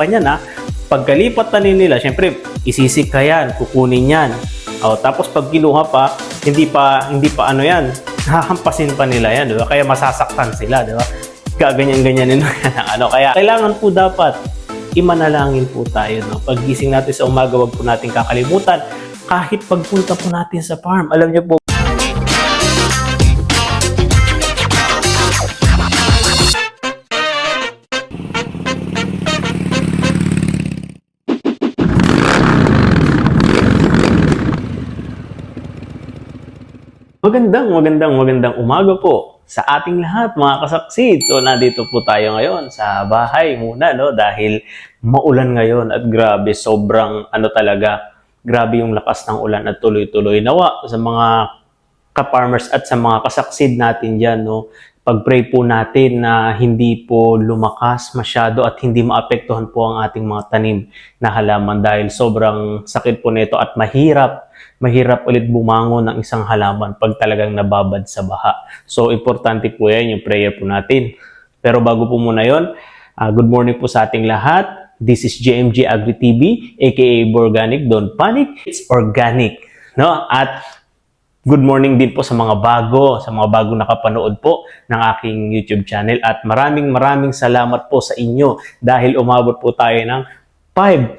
pa niyan ha, pagkalipat tanim nila, syempre, isisik ka yan, kukunin yan. O, tapos pag kinuha pa, hindi pa, hindi pa ano yan, hahampasin pa nila yan, di? Kaya masasaktan sila, di ba? Gaganyan-ganyanin mo yan ano. Kaya kailangan po dapat imanalangin po tayo. No? Paggising natin sa umaga, wag po natin kakalimutan. Kahit pagpunta po natin sa farm, alam niyo po, Magandang, magandang, magandang umaga po sa ating lahat mga kasaksid. So, nandito po tayo ngayon sa bahay muna, no? Dahil maulan ngayon at grabe, sobrang ano talaga, grabe yung lakas ng ulan at tuloy-tuloy. Nawa sa mga ka-farmers at sa mga kasaksid natin dyan, no? Pag-pray po natin na hindi po lumakas masyado at hindi maapektuhan po ang ating mga tanim na halaman dahil sobrang sakit po nito at mahirap mahirap ulit bumangon ng isang halaman pag talagang nababad sa baha. So, importante po yan, yung prayer po natin. Pero bago po muna yon, ah, good morning po sa ating lahat. This is JMG Agri TV, aka Organic. Don't panic, it's organic. No? At good morning din po sa mga bago, sa mga bago nakapanood po ng aking YouTube channel. At maraming maraming salamat po sa inyo dahil umabot po tayo ng 5,000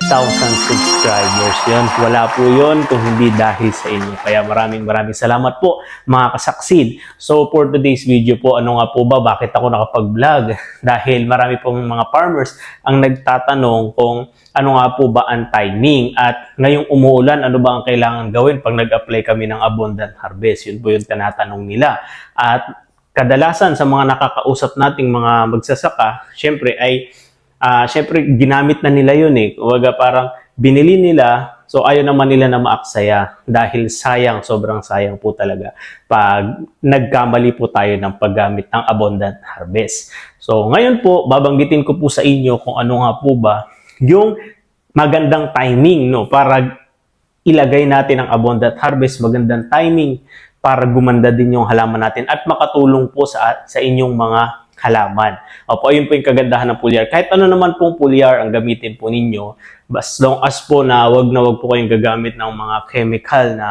subscribers. Yun, wala po yun kung hindi dahil sa inyo. Kaya maraming maraming salamat po mga kasaksid. So for today's video po, ano nga po ba, bakit ako nakapag-vlog? Dahil marami pong mga farmers ang nagtatanong kung ano nga po ba ang timing at ngayong umuulan, ano ba ang kailangan gawin pag nag-apply kami ng abundant harvest? Yun po yung tinatanong nila. At kadalasan sa mga nakakausap nating mga magsasaka, syempre ay ah syempre ginamit na nila yun eh. Kumbaga parang binili nila, so ayaw naman nila na maaksaya dahil sayang, sobrang sayang po talaga pag nagkamali po tayo ng paggamit ng abundant harvest. So ngayon po, babanggitin ko po sa inyo kung ano nga po ba yung magandang timing no para ilagay natin ang abundant harvest, magandang timing para gumanda din yung halaman natin at makatulong po sa sa inyong mga halaman. Opo, ayun po yung kagandahan ng pulyar. Kahit ano naman pong pulyar ang gamitin po ninyo, as long as po na wag na wag po kayong gagamit ng mga chemical na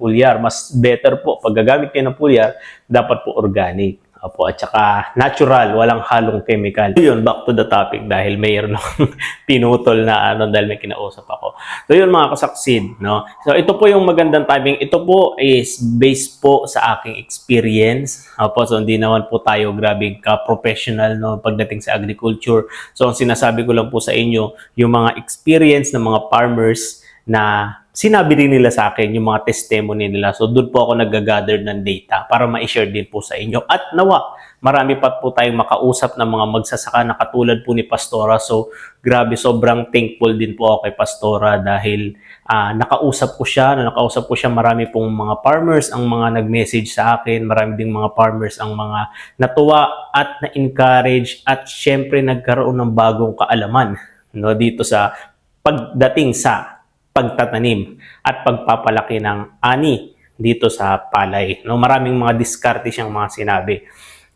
pulyar. Mas better po, pag gagamit kayo ng pulyar, dapat po organic. Opo, at saka natural, walang halong chemical. Yun, back to the topic dahil mayroon akong pinutol na ano dahil may kinausap ako. So yun mga kasaksid, no? So ito po yung magandang timing. Ito po is based po sa aking experience. Opo, so hindi naman po tayo grabe ka-professional no pagdating sa agriculture. So ang sinasabi ko lang po sa inyo, yung mga experience ng mga farmers na sinabi din nila sa akin yung mga testimony nila. So doon po ako nag-gather ng data para ma-share din po sa inyo. At nawa, marami pa po tayong makausap ng mga magsasaka na katulad po ni Pastora. So grabe, sobrang thankful din po ako kay Pastora dahil ah, nakausap ko siya, na nakausap ko siya marami pong mga farmers ang mga nag-message sa akin, marami ding mga farmers ang mga natuwa at na-encourage at syempre nagkaroon ng bagong kaalaman no dito sa pagdating sa pagtatanim at pagpapalaki ng ani dito sa palay. No, maraming mga diskarte siyang mga sinabi.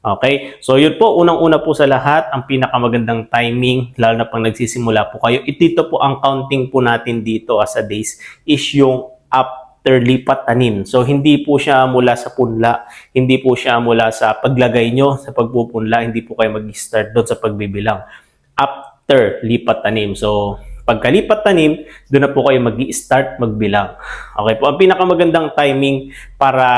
Okay? So yun po, unang-una po sa lahat, ang pinakamagandang timing, lalo na pang nagsisimula po kayo, itito po ang counting po natin dito as a days is yung after lipat tanim. So hindi po siya mula sa punla, hindi po siya mula sa paglagay nyo sa pagpupunla, hindi po kayo mag-start doon sa pagbibilang. After lipat tanim. So pagkalipat tanim, doon na po kayo mag start magbilang. Okay po, ang pinakamagandang timing para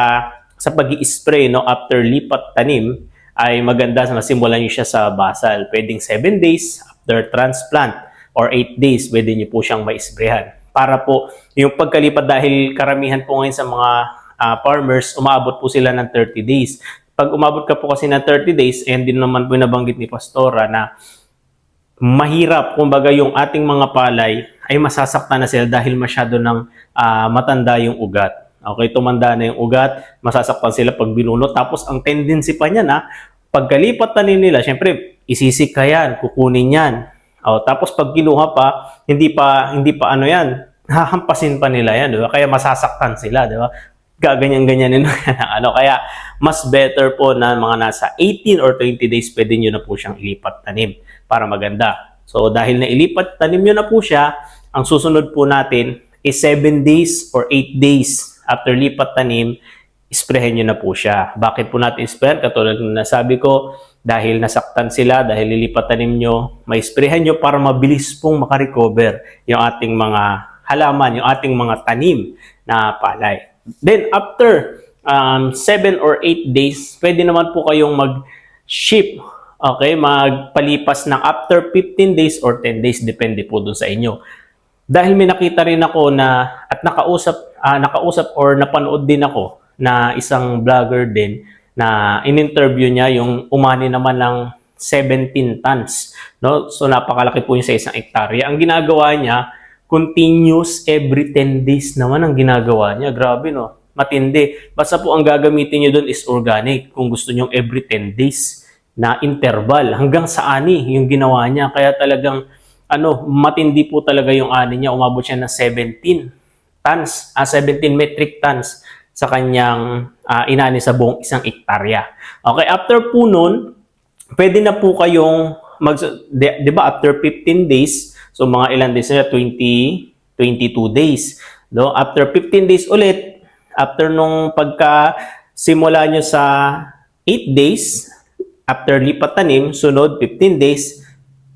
sa pag spray no, after lipat tanim ay maganda na simulan niyo siya sa basal. Pwedeng 7 days after transplant or 8 days, pwede niyo po siyang ma-sprayhan. Para po, yung pagkalipat dahil karamihan po ngayon sa mga ah, farmers, umabot po sila ng 30 days. Pag umabot ka po kasi ng 30 days, and din naman po nabanggit ni Pastora na mahirap, kumbaga yung ating mga palay ay masasaktan na sila dahil masyado ng ah, matanda yung ugat. Okay, tumanda na yung ugat, masasaktan sila pag binunot. Tapos ang tendency pa niya na, pagkalipat na nila, syempre, isisik ka yan, kukunin yan. O, tapos pag kinuha pa, hindi pa, hindi pa ano yan, hahampasin pa nila yan, di? Kaya masasaktan sila, di ba? Gaganyan-ganyanin ang ano. Kaya mas better po na mga nasa 18 or 20 days, pwede nyo na po siyang ilipat tanim para maganda. So dahil nailipat, tanim nyo na po siya, ang susunod po natin is 7 days or 8 days after lipat tanim, isprehan nyo na po siya. Bakit po natin isprehan? Katulad ng nasabi ko, dahil nasaktan sila, dahil lilipat tanim nyo, may isprehan nyo para mabilis pong makarecover yung ating mga halaman, yung ating mga tanim na palay. Then after um, 7 or 8 days, pwede naman po kayong mag-ship Okay, magpalipas ng after 15 days or 10 days, depende po dun sa inyo. Dahil may nakita rin ako na at nakausap ah, nakausap or napanood din ako na isang vlogger din na in-interview niya yung umani naman ng 17 tons, no? So napakalaki po yung sa isang hektarya. Ang ginagawa niya, continuous every 10 days naman ang ginagawa niya. Grabe no. Matindi. Basta po ang gagamitin niyo doon is organic kung gusto niyo every 10 days na interval hanggang sa ani yung ginawa niya. Kaya talagang ano, matindi po talaga yung ani niya. Umabot siya ng 17 tons, ah, 17 metric tons sa kanyang ah, inani sa buong isang hektarya. Okay, after po nun, pwede na po kayong mag di ba after 15 days, so mga ilan days na 20 22 days. No? After 15 days ulit, after nung pagka simula nyo sa 8 days, after lipat tanim, sunod 15 days,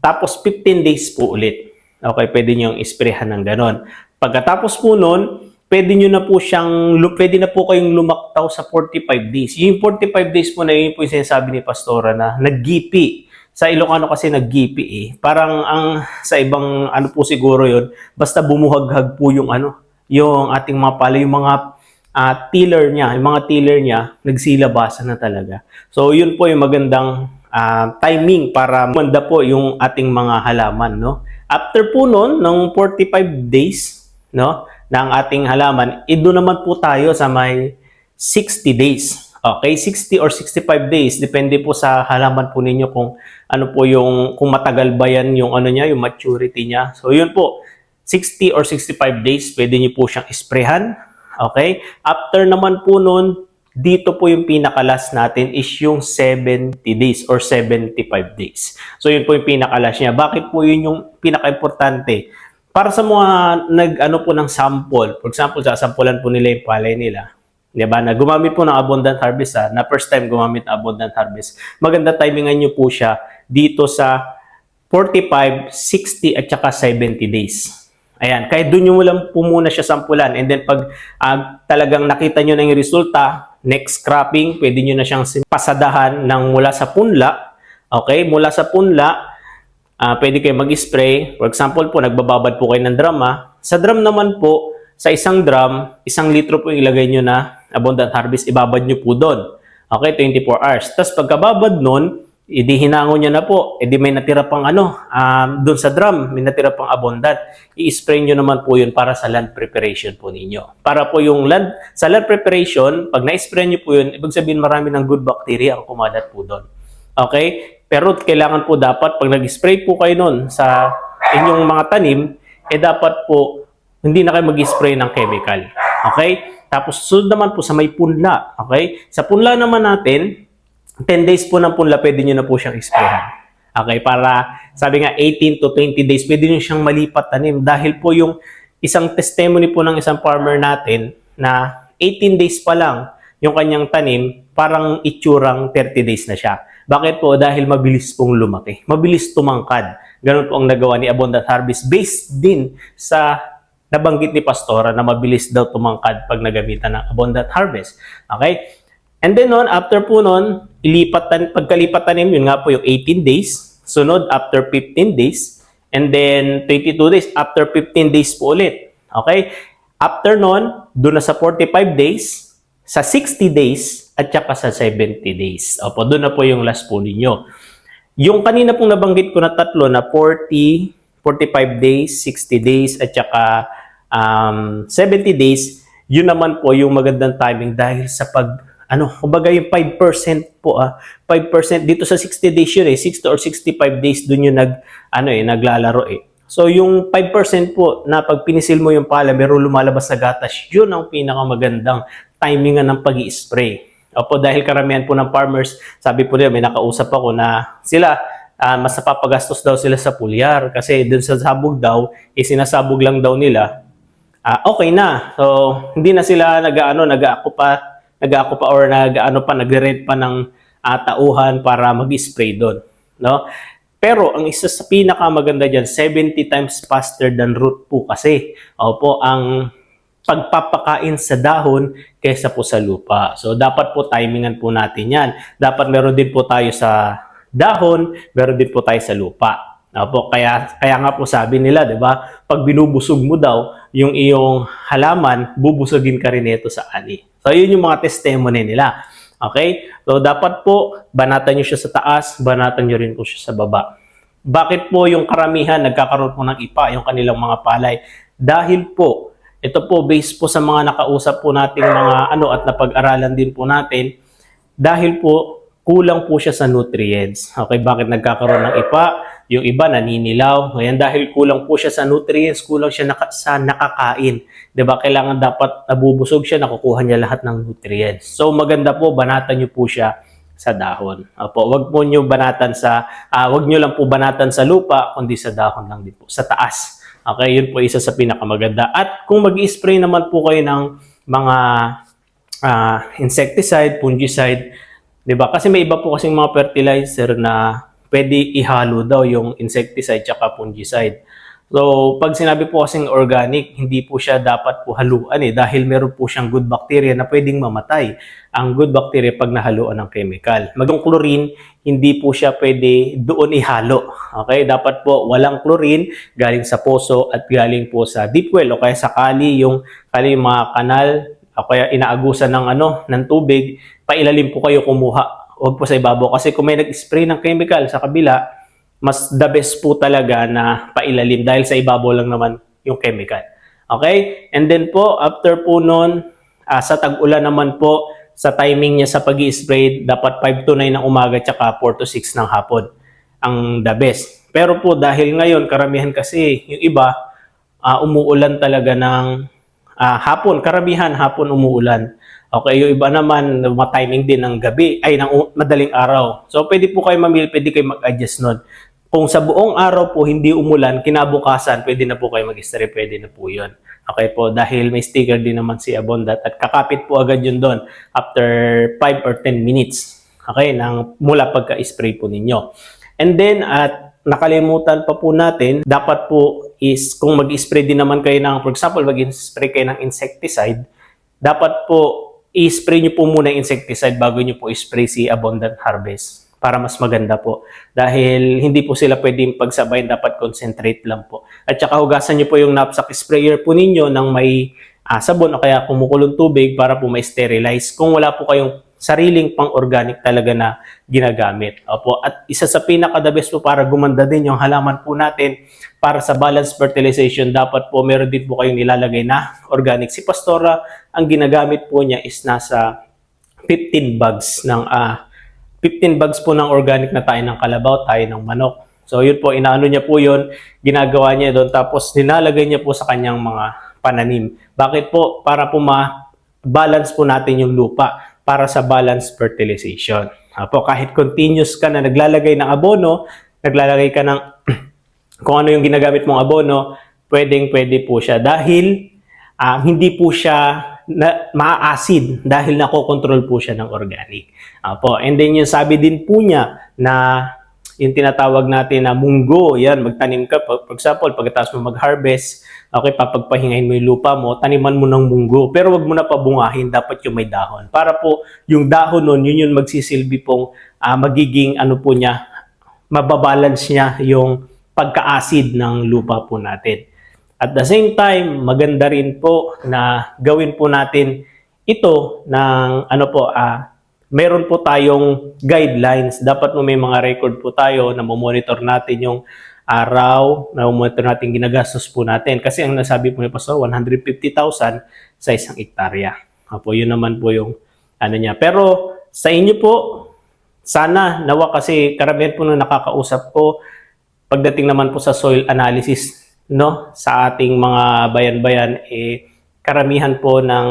tapos 15 days po ulit. Okay, pwede nyo isprehan ng ganon. Pagkatapos po nun, pwede nyo na po siyang, pwede na po kayong lumaktaw sa 45 days. Yung 45 days po na yun po yung sinasabi ni Pastora na naggipi. Sa Ilocano kasi naggipi eh. Parang ang sa ibang ano po siguro yun, basta bumuhaghag po yung ano, yung ating mga pala, yung mga ah, tiller niya, yung mga tiller niya, nagsilabasan na talaga. So, yun po yung magandang ah, timing para manda po yung ating mga halaman, no? After po nun, ng 45 days, no, ng ating halaman, ido naman po tayo sa may 60 days. Okay, 60 or 65 days, depende po sa halaman po ninyo kung ano po yung, kung matagal ba yan yung ano niya, yung maturity niya. So, yun po, 60 or 65 days, pwede niyo po siyang isprehan. Okay? After naman po nun, dito po yung pinakalas natin is yung 70 days or 75 days. So yun po yung pinakalas niya. Bakit po yun yung pinaka-importante? Para sa mga nag-ano po ng sample, for example, sasampulan po nila yung palay nila. Di ba? Na gumamit po ng abundant harvest ha, na first time gumamit abundant harvest. Maganda timingan nyo po siya dito sa 45, 60 at saka 70 days. Ayan, kahit doon yung lang po muna siya sampulan and then pag ah, talagang nakita nyo na yung resulta, next cropping, pwede nyo na siyang pasadahan ng mula sa punla. Okay, mula sa punla, ah, pwede kayo mag-spray. For example po, nagbababad po kayo ng drum ha. Sa drum naman po, sa isang drum, isang litro po ilagay nyo na abundant harvest, ibabad nyo po doon. Okay, 24 hours. Tapos pagkababad nun, edi hinango nyo na po, edi may natira pang ano, um, doon sa drum, may natira pang abundant. I-spray nyo naman po yun para sa land preparation po ninyo. Para po yung land, sa land preparation, pag na-spray nyo po yun, ibig sabihin marami ng good bacteria ang kumalat po doon. Okay? Pero kailangan po dapat, pag nag-spray po kayo nun sa inyong mga tanim, eh dapat po, hindi na kayo mag-spray ng chemical. Okay? Tapos sunod naman po sa may punla. Okay? Sa punla naman natin, 10 days po ng punla, pwede nyo na po siyang isprayan. Okay, para sabi nga 18 to 20 days, pwede nyo siyang malipat tanim. Dahil po yung isang testimony po ng isang farmer natin na 18 days pa lang yung kanyang tanim, parang itsurang 30 days na siya. Bakit po? Dahil mabilis pong lumaki. Mabilis tumangkad. Ganun po ang nagawa ni Abundant Harvest based din sa nabanggit ni Pastora na mabilis daw tumangkad pag nagamitan ng Abundant Harvest. Okay? And then nun, after po nun, ilipat tan pagkalipat tanim, yun nga po yung 18 days. Sunod, after 15 days. And then, 22 days. After 15 days po ulit. Okay? After nun, doon na sa 45 days, sa 60 days, at saka sa 70 days. Opo, doon na po yung last po ninyo. Yung kanina pong nabanggit ko na tatlo na 40, 45 days, 60 days, at saka um, 70 days, yun naman po yung magandang timing dahil sa pag ano, kumbaga yung 5% po ah, 5% dito sa 60 days yun eh, 60 or 65 days dun yung nag ano eh, naglalaro eh. So yung 5% po na pag pinisil mo yung pala, meron lumalabas sa gatas, yun ang pinakamagandang timingan ng pag spray Opo, dahil karamihan po ng farmers, sabi po nila, may nakausap ako na sila, ah, mas napapagastos daw sila sa pulyar kasi dun sa sabog daw, isinasabog lang daw nila, ah, okay na. So, hindi na sila nag-ano, nag-aako pa, nag-aako pa or nag-ano pa, nagre-rent pa ng ah, tauhan para mag-spray doon, no? Pero ang isa sa pinakamaganda diyan, 70 times faster than root po kasi. Opo, ang pagpapakain sa dahon kaysa po sa lupa. So dapat po timingan po natin 'yan. Dapat meron din po tayo sa dahon, meron din po tayo sa lupa. Opo, kaya kaya nga po sabi nila, 'di ba? Pag binubusog mo daw yung iyong halaman, bubusugin ka rin nito sa ani. So yun yung mga testimony nila. Okay? So, dapat po, banatan nyo siya sa taas, banatan nyo rin po siya sa baba. Bakit po yung karamihan nagkakaroon po ng ipa, yung kanilang mga palay? Dahil po, ito po, based po sa mga nakausap po nating mga ano at napag-aralan din po natin, dahil po, kulang po siya sa nutrients. Okay, bakit nagkakaroon ng ipa? Yung iba naninilaw. Ngayon dahil kulang po siya sa nutrients, kulang siya naka, sa nakakain. 'Di ba? Kailangan dapat nabubusog siya, nakukuha niya lahat ng nutrients. So maganda po banatan niyo po siya sa dahon. Opo, wag po niyo banatan sa ah, wag niyo lang po banatan sa lupa, kundi sa dahon lang din po, sa taas. Okay, yun po isa sa pinakamaganda. At kung mag-spray naman po kayo ng mga ah, insecticide, fungicide, 'di ba? Kasi may iba po kasing mga fertilizer na pwede ihalo daw yung insecticide at fungicide. So, pag sinabi po kasing organic, hindi po siya dapat po haluan eh dahil meron po siyang good bacteria na pwedeng mamatay. Ang good bacteria pag nahaluan ng chemical. Maging chlorine, hindi po siya pwede doon ihalo. Okay? Dapat po walang chlorine galing sa poso at galing po sa deep well o kaya sa kali, yung kali mga kanal o kaya inaagusan ng ano ng tubig, pailalim po kayo kumuha. Huwag po sa ibabaw kasi kung may nag-spray ng chemical sa kabila, mas the best po talaga na pailalim dahil sa ibabaw lang naman yung chemical. Okay? And then po, after po nun, ah, sa tag-ulan naman po, sa timing niya sa pag spray dapat 5 to 9 ng umaga tsaka 4 to 6 ng hapon ang the best. Pero po dahil ngayon, karamihan kasi yung iba, ah, umuulan talaga ng ah, hapon, karamihan hapon umuulan. Okay, yung iba naman, ma-timing din ng gabi, ay ng madaling araw. So, pwede po kayo mamili, pwede kayo mag-adjust nun. Kung sa buong araw po hindi umulan, kinabukasan, pwede na po kayo mag-spray, pwede na po yun. Okay po, dahil may sticker din naman si Abondat at kakapit po agad yun doon after 5 or 10 minutes. Okay, nang mula pagka-spray po ninyo. And then, at nakalimutan pa po natin, dapat po is kung mag-spray din naman kayo ng, for example, mag-spray kayo ng insecticide, dapat po i-spray nyo po muna insecticide bago nyo po i-spray si Abundant Harvest para mas maganda po. Dahil hindi po sila pwedeng pagsabayin, dapat concentrate lang po. At saka hugasan nyo po yung knapsack sprayer po ninyo ng may ah, sabon o kaya kumukulong tubig para po ma-sterilize kung wala po kayong sariling pang-organic talaga na ginagamit. Opo. At isa sa pinaka-the best po para gumanda din yung halaman po natin para sa balanced fertilization, dapat po meron din po kayong nilalagay na organic. Si Pastora, ang ginagamit po niya is nasa 15 bags ng ah 15 bags po ng organic na tayo ng kalabaw, tayo ng manok. So yun po, inaano niya po yun, ginagawa niya doon, tapos nilalagay niya po sa kanyang mga pananim. Bakit po? Para po ma-balance po natin yung lupa para sa balanced fertilization. Apo, kahit continuous ka na naglalagay ng abono, naglalagay ka ng kung ano yung ginagamit mong abono, pwedeng pwede po siya dahil ah, hindi po siya na, maa-acid dahil nakokontrol po siya ng organic. Apo, and then yung sabi din po niya na yung tinatawag natin na munggo, yan, magtanim ka, for example, pagkatapos mo mag-harvest, okay, papagpahingahin mo yung lupa mo, taniman mo ng munggo, pero wag mo na pabungahin, dapat yung may dahon. Para po, yung dahon nun, yun yung magsisilbi pong ah, magiging, ano po niya, mababalance niya yung pagka-acid ng lupa po natin. At the same time, maganda rin po na gawin po natin ito ng ano po, ah, meron po tayong guidelines. Dapat mo may mga record po tayo na monitor natin yung araw, na monitor natin ginagastos po natin. Kasi ang nasabi po ni Pastor, 150,000 sa isang ektarya. Apo, yun naman po yung ano niya. Pero sa inyo po, sana nawa kasi karamihan po nung nakakausap ko, pagdating naman po sa soil analysis, no, sa ating mga bayan-bayan, eh, karamihan po ng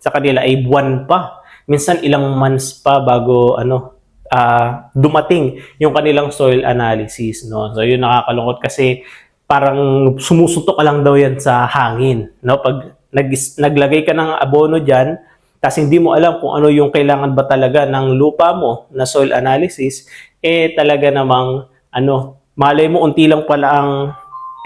sa kanila ay buwan pa. Minsan ilang months pa bago ano ah, dumating yung kanilang soil analysis. No? So yun nakakalungkot kasi parang sumusuntok ka lang daw yan sa hangin. No? Pag nag, naglagay ka ng abono dyan, tapos hindi mo alam kung ano yung kailangan ba talaga ng lupa mo na soil analysis, eh talaga namang ano, malay mo unti lang pala ang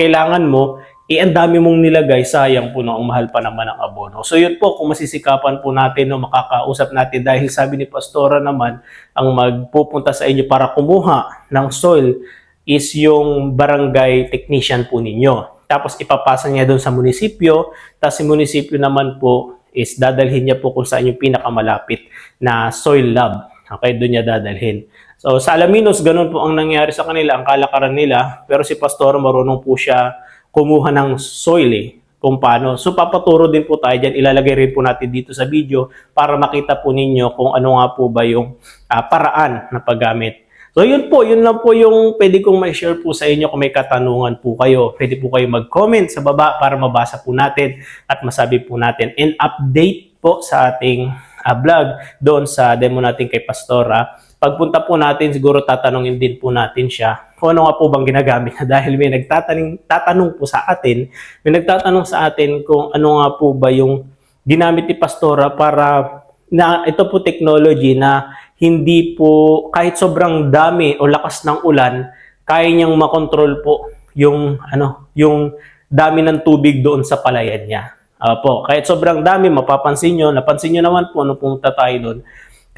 kailangan mo, eh ang dami mong nilagay, sayang po no, ang mahal pa naman ang abono. So yun po, kung masisikapan po natin, no, makakausap natin dahil sabi ni Pastora naman, ang magpupunta sa inyo para kumuha ng soil is yung barangay technician po ninyo. Tapos ipapasa niya doon sa munisipyo, tapos si munisipyo naman po is dadalhin niya po kung saan yung pinakamalapit na soil lab. Okay, doon niya dadalhin. So sa Alaminos, ganun po ang nangyari sa kanila, ang kalakaran nila. Pero si Pastor, marunong po siya kumuha ng soil eh, kung paano. So papaturo din po tayo dyan, ilalagay rin po natin dito sa video para makita po ninyo kung ano nga po ba yung ah, paraan na paggamit. So yun po, yun lang po yung pwede kong may-share po sa inyo kung may katanungan po kayo. Pwede po kayo mag-comment sa baba para mabasa po natin at masabi po natin. And update po sa ating ah, vlog doon sa demo natin kay Pastora. Pagpunta po natin, siguro tatanungin din po natin siya kung ano nga po bang ginagamit niya dahil may nagtatanong tatanong po sa atin, may nagtatanong sa atin kung ano nga po ba yung ginamit ni Pastora para na ito po technology na hindi po kahit sobrang dami o lakas ng ulan, kaya niyang makontrol po yung ano, yung dami ng tubig doon sa palayan niya. Opo, kahit sobrang dami, mapapansin nyo, napansin nyo naman po ano pumunta tayo doon,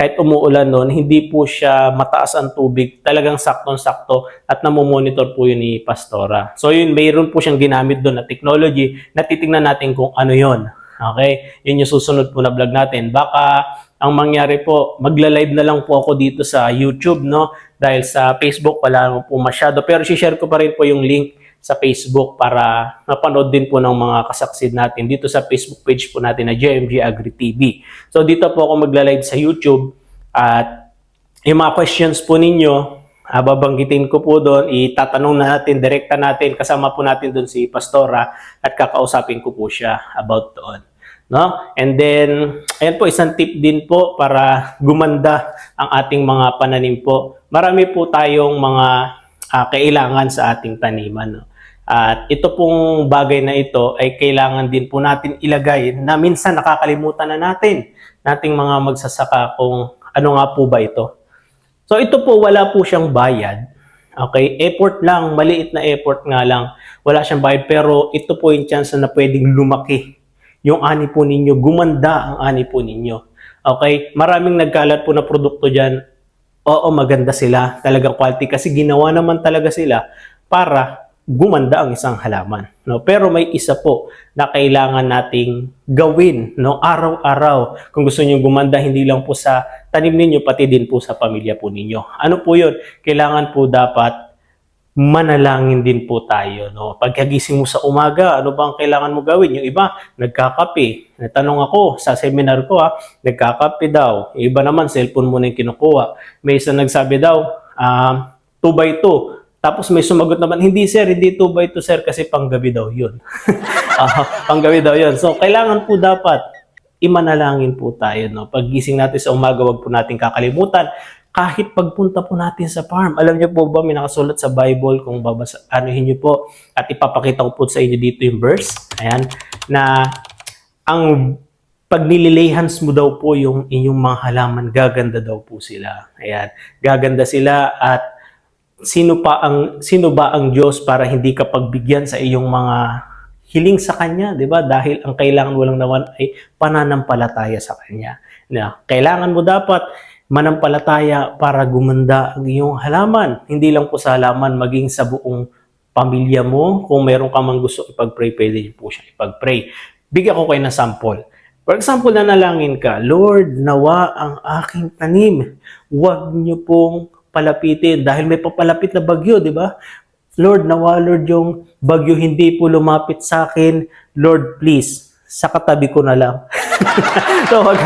kahit umuulan noon, hindi po siya mataas ang tubig, talagang saktong-sakto at namomonitor po yun ni Pastora. So yun, mayroon po siyang ginamit doon na technology na titingnan natin kung ano yon. Okay? Yun yung susunod po na vlog natin. Baka ang mangyari po, magla-live na lang po ako dito sa YouTube, no? Dahil sa Facebook, wala po masyado. Pero share ko pa rin po yung link sa Facebook para mapanood din po ng mga kasaksid natin dito sa Facebook page po natin na JMG Agri TV. So dito po ako magla-live sa YouTube at yung mga questions po ninyo, ah, babanggitin ko po doon, itatanong na natin, direkta natin, kasama po natin doon si Pastora at kakausapin ko po siya about doon. No? And then, ayan po, isang tip din po para gumanda ang ating mga pananim po. Marami po tayong mga ah, kailangan sa ating taniman. No? At ito pong bagay na ito ay kailangan din po natin ilagay na minsan nakakalimutan na natin nating mga magsasaka kung ano nga po ba ito. So ito po wala po siyang bayad. Okay, effort lang, maliit na effort nga lang. Wala siyang bayad pero ito po yung chance na pwedeng lumaki yung ani po ninyo, gumanda ang ani po ninyo. Okay, maraming nagkalat po na produkto diyan. Oo, maganda sila, talagang quality kasi ginawa naman talaga sila para gumanda ang isang halaman. No? Pero may isa po na kailangan nating gawin no? araw-araw. Kung gusto niyo gumanda, hindi lang po sa tanim ninyo, pati din po sa pamilya po ninyo. Ano po yun? Kailangan po dapat manalangin din po tayo. No? Pagkagising mo sa umaga, ano ba ang kailangan mo gawin? Yung iba, nagkakape. Natanong ako sa seminar ko, ha, nagkakape daw. Yung iba naman, cellphone mo na yung kinukuha. May isa nagsabi daw, um, 2 by 2. Tapos may sumagot naman, hindi sir, hindi 2 by 2 sir kasi panggabi daw yun. Ah, panggabi daw yun. So, kailangan po dapat imanalangin po tayo. No? Paggising natin sa umaga, wag po natin kakalimutan. Kahit pagpunta po natin sa farm, alam niyo po ba, may nakasulat sa Bible kung babasa, anuhin niyo po at ipapakita ko po sa inyo dito yung verse. Ayan, na ang pag nililehans mo daw po yung inyong mga halaman, gaganda daw po sila. Ayan, gaganda sila at sino pa ang sino ba ang Diyos para hindi ka pagbigyan sa iyong mga hiling sa kanya, 'di ba? Dahil ang kailangan mo lang naman ay pananampalataya sa kanya. Na kailangan mo dapat manampalataya para gumanda ang iyong halaman. Hindi lang po sa halaman, maging sa buong pamilya mo. Kung meron ka mang gusto ipag-pray, pwede po siya ipag-pray. Bigyan ko kayo ng sample. For example, nanalangin ka, Lord, nawa ang aking tanim. Huwag niyo pong palapitin dahil may papalapit na bagyo, di ba? Lord, nawa, Lord, yung bagyo hindi po lumapit sa akin. Lord, please, sa katabi ko na lang. so, wag,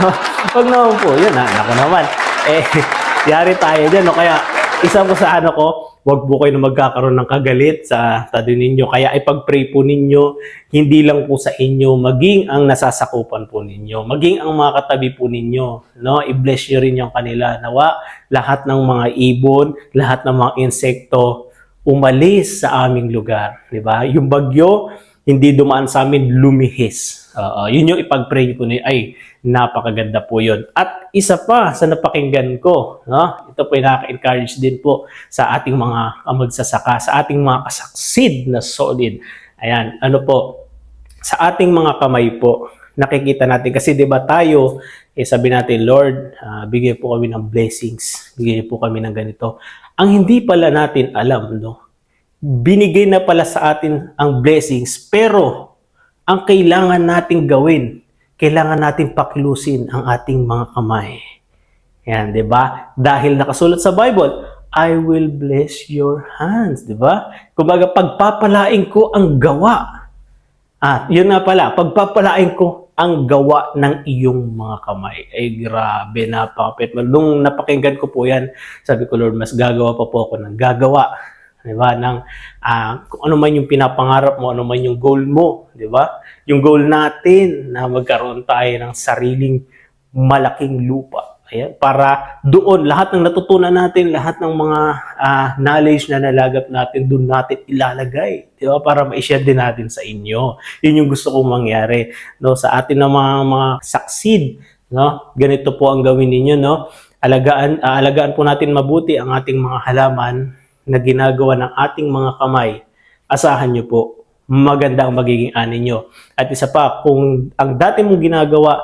wag naman po. Yun, ha, ako naman. Eh, yari tayo dyan. No? Kaya, isa po sa ano ko, wag po kayo na magkakaroon ng kagalit sa tado ninyo. Kaya ipag-pray po ninyo, hindi lang po sa inyo, maging ang nasasakupan po ninyo, maging ang mga katabi po ninyo. No? I-bless nyo rin yung kanila. Nawa, lahat ng mga ibon, lahat ng mga insekto, umalis sa aming lugar. Di ba? Yung bagyo, hindi dumaan sa amin, lumihis. Oo, yun yung ipag-pray ko ni ay napakaganda po yun. At isa pa sa napakinggan ko, no? ito po yung nakaka-encourage din po sa ating mga magsasaka, sa ating mga kasaksid na solid. Ayan, ano po, sa ating mga kamay po, nakikita natin kasi 'di ba tayo eh sabi natin Lord, ah, bigay po kami ng blessings, bigay po kami ng ganito. Ang hindi pala natin alam, no? Binigay na pala sa atin ang blessings, pero ang kailangan nating gawin, kailangan nating pakilusin ang ating mga kamay. Yan, 'di ba? Dahil nakasulat sa Bible, I will bless your hands, 'di ba? Kumbaga pagpapalain ko ang gawa at yun nga pala, pagpapalain ko ang gawa ng iyong mga kamay. Ay grabe, napakapit. Nung napakinggan ko po yan, sabi ko, Lord, mas gagawa pa po ako ng gagawa. Di ba? Ng, ah, kung ano man yung pinapangarap mo, ano man yung goal mo. Di ba? Yung goal natin na magkaroon tayo ng sariling malaking lupa. Ayan, para doon, lahat ng natutunan natin, lahat ng mga ah, knowledge na nalagap natin, doon natin ilalagay. Di ba? Para ma-share din natin sa inyo. Yun yung gusto kong mangyari. No? Sa atin ng mga, mga succeed, no? ganito po ang gawin ninyo. No? Alagaan, ah, alagaan po natin mabuti ang ating mga halaman na ginagawa ng ating mga kamay. Asahan nyo po, maganda ang magiging ani nyo. At isa pa, kung ang dati mong ginagawa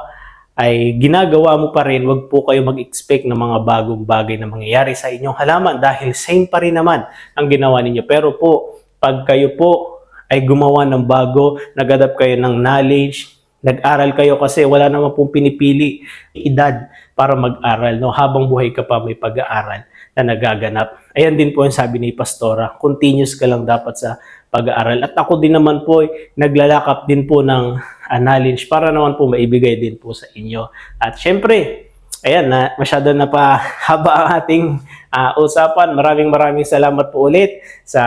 ay ginagawa mo pa rin, wag po kayo mag-expect ng mga bagong bagay na mangyayari sa inyong halaman dahil same pa rin naman ang ginawa ninyo. Pero po, pag kayo po ay gumawa ng bago, nag-adapt kayo ng knowledge, nag-aral kayo kasi wala naman pong pinipili edad para mag-aral. No? Habang buhay ka pa may pag-aaral na nagaganap. Ayan din po yung sabi ni Pastora, continuous ka lang dapat sa pag-aaral. At ako din naman po, ay naglalakap din po ng ah, knowledge para naman po maibigay din po sa inyo. At syempre, ayan na masyado na pa haba ang ating ah, usapan. Maraming maraming salamat po ulit sa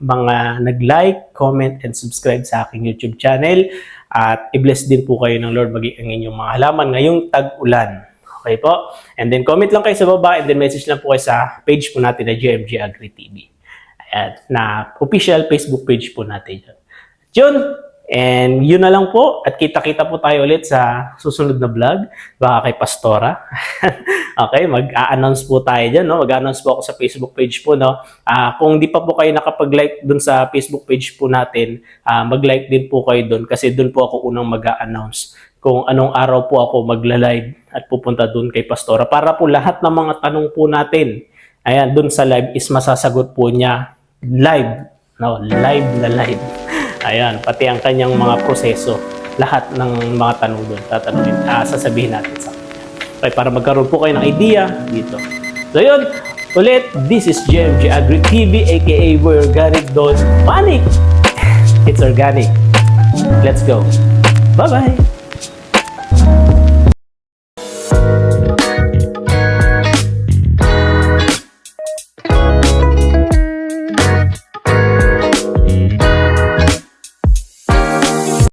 mga nag-like, comment, and subscribe sa aking YouTube channel. At i-bless din po kayo ng Lord maging ang inyong mga halaman ngayong tag-ulan. Okay po? And then comment lang kayo sa baba and then message lang po kayo sa page po natin na GMG Agri TV. Ayan, na official Facebook page po natin. Yun. And yun na lang po. At kita-kita po tayo ulit sa susunod na vlog. Baka kay Pastora. okay, mag-a-announce po tayo dyan. No? Mag-a-announce po ako sa Facebook page po. No? Ah, kung di pa po kayo nakapag-like dun sa Facebook page po natin, ah, mag-like din po kayo dun kasi dun po ako unang mag-a-announce kung anong araw po ako magla-live at pupunta dun kay Pastora para po lahat ng mga tanong po natin ayan dun sa live is masasagot po niya live no live na live ayan pati ang kanyang mga proseso. Lahat ng mga tanong doon tatanungin. Ah, sasabihin natin sa kanya. Okay, para magkaroon po kayo ng idea dito. So yun. Ulit this is GMG Agri TV aka We're Organic Don't Panic it's organic. Let's go. Bye bye